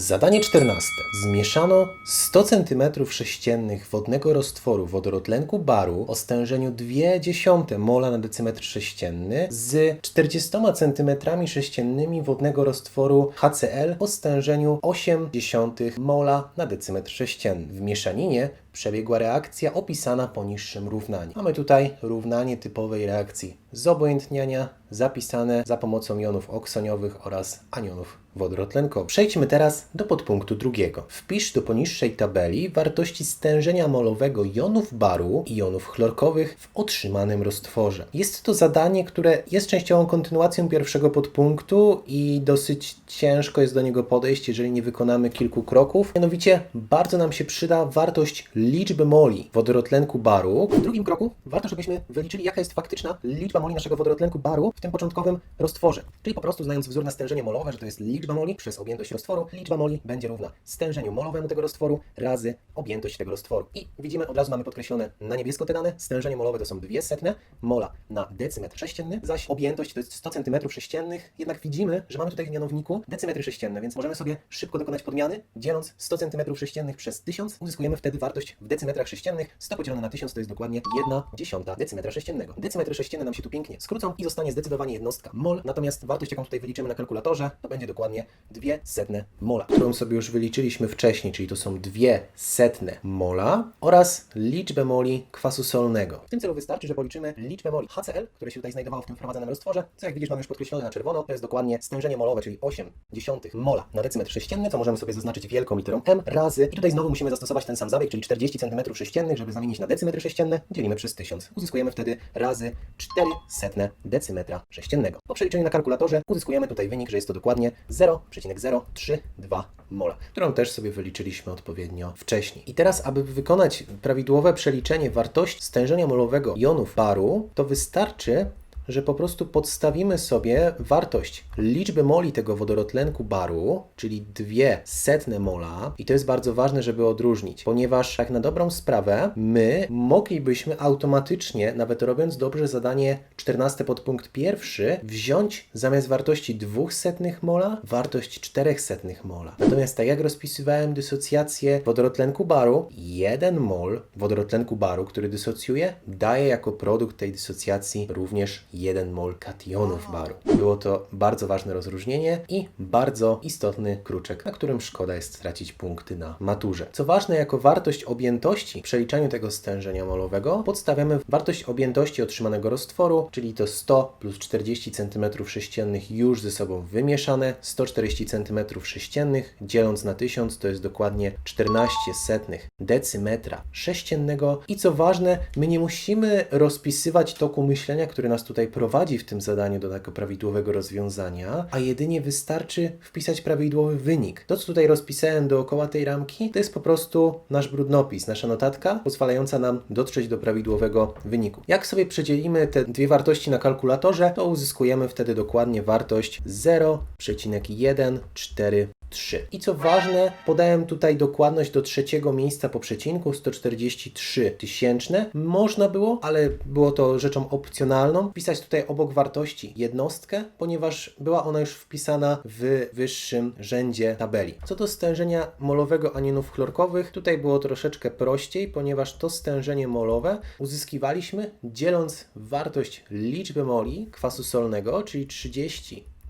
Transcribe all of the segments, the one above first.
Zadanie 14. Zmieszano 100 cm3 wodnego roztworu wodorotlenku baru o stężeniu 0,2 mola na decymetr sześcienny z 40 cm3 wodnego roztworu HCl o stężeniu 0,8 mola na decymetr sześcienny. W mieszaninie przebiegła reakcja opisana poniższym równaniem. Mamy tutaj równanie typowej reakcji zobojętniania zapisane za pomocą jonów oksoniowych oraz anionów wodorotlenkowych. Przejdźmy teraz do podpunktu drugiego. Wpisz do poniższej tabeli wartości stężenia molowego jonów baru i jonów chlorkowych w otrzymanym roztworze. Jest to zadanie, które jest częściową kontynuacją pierwszego podpunktu i dosyć ciężko jest do niego podejść, jeżeli nie wykonamy kilku kroków. Mianowicie bardzo nam się przyda wartość liczby moli wodorotlenku baru. W drugim kroku warto, żebyśmy wyliczyli, jaka jest faktyczna liczba moli naszego wodorotlenku baru w tym początkowym roztworze. Czyli po prostu znając wzór na stężenie molowe, że to jest liczba moli przez objętość roztworu, liczba moli będzie równa stężeniu molowemu tego roztworu razy objętość tego roztworu. I widzimy, od razu mamy podkreślone na niebiesko te dane. Stężenie molowe to są dwie setne mola na decymetr sześcienny, zaś objętość to jest 100 cm sześciennych. Jednak widzimy, że mamy tutaj w mianowniku decymetry sześcienne, więc możemy sobie szybko dokonać podmiany. Dzieląc 100 cm sześciennych przez 1000, uzyskujemy wtedy wartość w decymetrach sześciennych. 100 podzielone na 1000 to jest dokładnie 1 dziesiąta decymetra sześciennego. Decymetry sześcienne nam się tu pięknie skrócą i zostanie zdecydowanie jednostka mol, natomiast wartość, jaką tutaj wyliczymy na kalkulatorze, to będzie dokładnie 2 setne mola, którą sobie już wyliczyliśmy wcześniej, czyli to są 2 setne mola oraz liczbę moli kwasu solnego. W tym celu wystarczy, że policzymy liczbę moli HCl, które się tutaj znajdowało w tym wprowadzonym roztworze, co jak widzisz mamy już podkreślone na czerwono, to jest dokładnie stężenie molowe, czyli 8 dziesiątych mola na decymetr sześcienny, co możemy sobie zaznaczyć wielką literą M razy i tutaj znowu musimy zastosować ten sam zabieg, czyli 40 cm sześciennych, żeby zamienić na decymetry sześcienne, dzielimy przez 1000. Uzyskujemy wtedy razy 4 setne decymetra sześciennego. Po przeliczeniu na kalkulatorze uzyskujemy tutaj wynik, że jest to dokładnie 0,032 mola, którą też sobie wyliczyliśmy odpowiednio wcześniej. I teraz, aby wykonać prawidłowe przeliczenie wartości stężenia molowego jonów baru, to wystarczy, że po prostu podstawimy sobie wartość liczby moli tego wodorotlenku baru, czyli dwie setne mola, i to jest bardzo ważne, żeby odróżnić, ponieważ tak na dobrą sprawę my moglibyśmy automatycznie, nawet robiąc dobrze zadanie 14 podpunkt pierwszy, wziąć zamiast wartości dwóch setnych mola wartość czterech setnych mola. Natomiast tak jak rozpisywałem dysocjację wodorotlenku baru, jeden mol wodorotlenku baru, który dysocjuje, daje jako produkt tej dysocjacji również 1 mol kationów baru. Było to bardzo ważne rozróżnienie i bardzo istotny kruczek, na którym szkoda jest stracić punkty na maturze. Co ważne, jako wartość objętości w przeliczaniu tego stężenia molowego podstawiamy wartość objętości otrzymanego roztworu, czyli to 100 plus 40 cm3 już ze sobą wymieszane, 140 cm3 dzieląc na 1000 to jest dokładnie 14 setnych decymetra sześciennego i co ważne, my nie musimy rozpisywać toku myślenia, który nas tutaj prowadzi w tym zadaniu do tego prawidłowego rozwiązania, a jedynie wystarczy wpisać prawidłowy wynik. To, co tutaj rozpisałem dookoła tej ramki, to jest po prostu nasz brudnopis, nasza notatka, pozwalająca nam dotrzeć do prawidłowego wyniku. Jak sobie przedzielimy te dwie wartości na kalkulatorze, to uzyskujemy wtedy dokładnie wartość 0,143. 3. I co ważne, podałem tutaj dokładność do trzeciego miejsca po przecinku 143 tysięczne. Można było, ale było to rzeczą opcjonalną, wpisać tutaj obok wartości jednostkę, ponieważ była ona już wpisana w wyższym rzędzie tabeli. Co do stężenia molowego anionów chlorkowych, tutaj było troszeczkę prościej, ponieważ to stężenie molowe uzyskiwaliśmy dzieląc wartość liczby moli kwasu solnego, czyli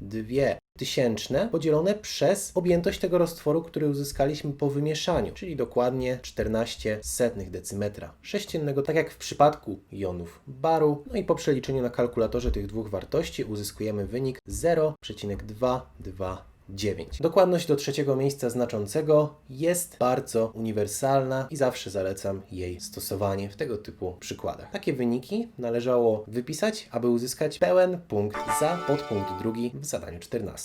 32 tysięczne podzielone przez objętość tego roztworu, który uzyskaliśmy po wymieszaniu, czyli dokładnie 14 setnych decymetra sześciennego, tak jak w przypadku jonów baru. No i po przeliczeniu na kalkulatorze tych dwóch wartości uzyskujemy wynik 0,229. Dokładność do trzeciego miejsca znaczącego jest bardzo uniwersalna i zawsze zalecam jej stosowanie w tego typu przykładach. Takie wyniki należało wypisać, aby uzyskać pełen punkt za podpunkt drugi w zadaniu 14.